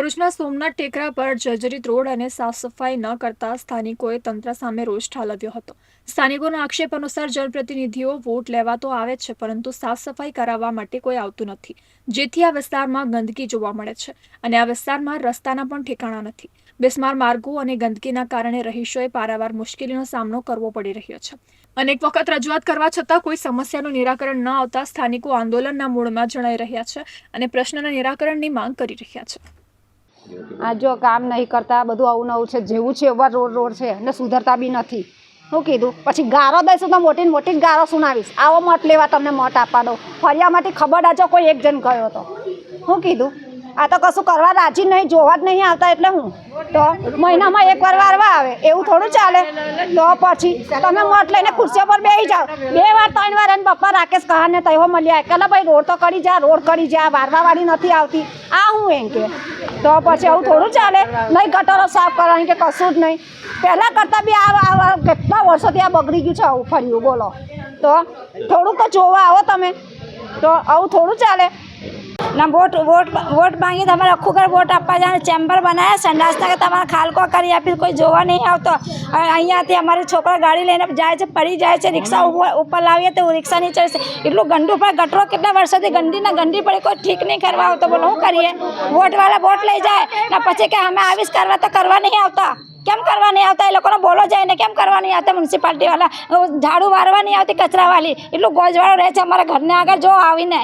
ભરૂચના સોમનાથ ટેકરા પર જર્જરિત રોડ અને સાફ સફાઈ ન કરતા સ્થાનિકોએ તંત્ર સામે રોષ ઠાલવ્યો હતો. સ્થાનિકોના આક્ષેપ અનુસાર જનપ્રતિનિધિઓ વોટ લેવા તો આવે છે, પરંતુ સાફ સફાઈ કરાવવા માટે કોઈ આવતું નથી. જેથી આ વિસ્તારમાં ગંદકી જોવા મળે છે અને આ વિસ્તારમાં રસ્તાના પણ ઠેકાણા નથી. બિસ્માર માર્ગો અને ગંદકીના કારણે રહીશોએ પારાવાર મુશ્કેલીનો સામનો કરવો પડી રહ્યો છે. અનેક વખત રજૂઆત કરવા છતાં કોઈ સમસ્યાનું નિરાકરણ ન આવતા સ્થાનિકો આંદોલનના મૂળમાં જણાઈ રહ્યા છે અને પ્રશ્નના નિરાકરણની માંગ કરી રહ્યા છે. આ જો કામ નહીં કરતા, બધું આવું નવું છે, જેવું છે, એવા રોડ રોડ છે, અને સુધરતા બી નથી. શું કીધું, પછી ગારો દઈશું તો મોટી મોટી ગારો સુનાવીશ. આવો મત લેવા તમને મત આપવા દો ફરિયામાંથી ખબર આજો કોઈ એક જણ ગયો હતો શું કીધું આ તો કશું કરવા રાજી નહીં, જોવા જ નહીં આવતા એટલે હું. તો મહિનામાં એક વાર વારવા આવે, એવું થોડું ચાલે. તો પછી તમે મત લઈને ખુરશીઓ પર બેસી જાઓ. બે વાર, ત્રણ વાર એને પપ્પા રાકેશ કહાને તહેવો મળ્યા. કે ભાઈ રોડ તો કરી જા, રોડ કરી જા, વારવાવાળી નથી આવતી. આ હું એમ કે. તો પછી આવું થોડું ચાલે. નહીં ગટરો સાફ કરવાની કે કશું જ નહીં. પહેલાં કરતાં બી આ કેટલા વર્ષોથી આ બગડી ગયું છે આવું ફર્યું, બોલો. તો થોડુંક તો જોવા આવો તમે. તો આવું થોડું ચાલે. ના, વોટ વોટ વોટ માંગી તમારે આખું ઘર વોટ આપવા જાય ચેમ્બર બનાવ્યા સંડાસના કે તમારે ખાલકો કરી આપી કોઈ જોવા નહીં આવતો. અહીંયાથી અમારે છોકરા ગાડી લઈને જાય છે, પડી જાય છે, રિક્ષા ઉપર લાવીએ તો રિક્ષા ચડશે એટલું ગંદુ પણ, ગટરો કેટલા વર્ષોથી ગંદી ને ગંદી પડે, કોઈ ઠીક નહીં કરવા આવતો. બોલો શું કરીએ? વોટવાળા વોટ લઈ જાય, ને પછી કે અમે આવીશ કરવા તો કરવા નહીં આવતા. કેમ કરવા નહીં આવતા? એ લોકોને બોલો જાય ને કેમ કરવા નહીં આવતા? મ્યુનિસિપાલિટીવાળા, ઝાડુ વારવા નહીં આવતી કચરાવાળી. એટલું ગોજવાળો રહે છે અમારા ઘરને આગળ, જો આવીને.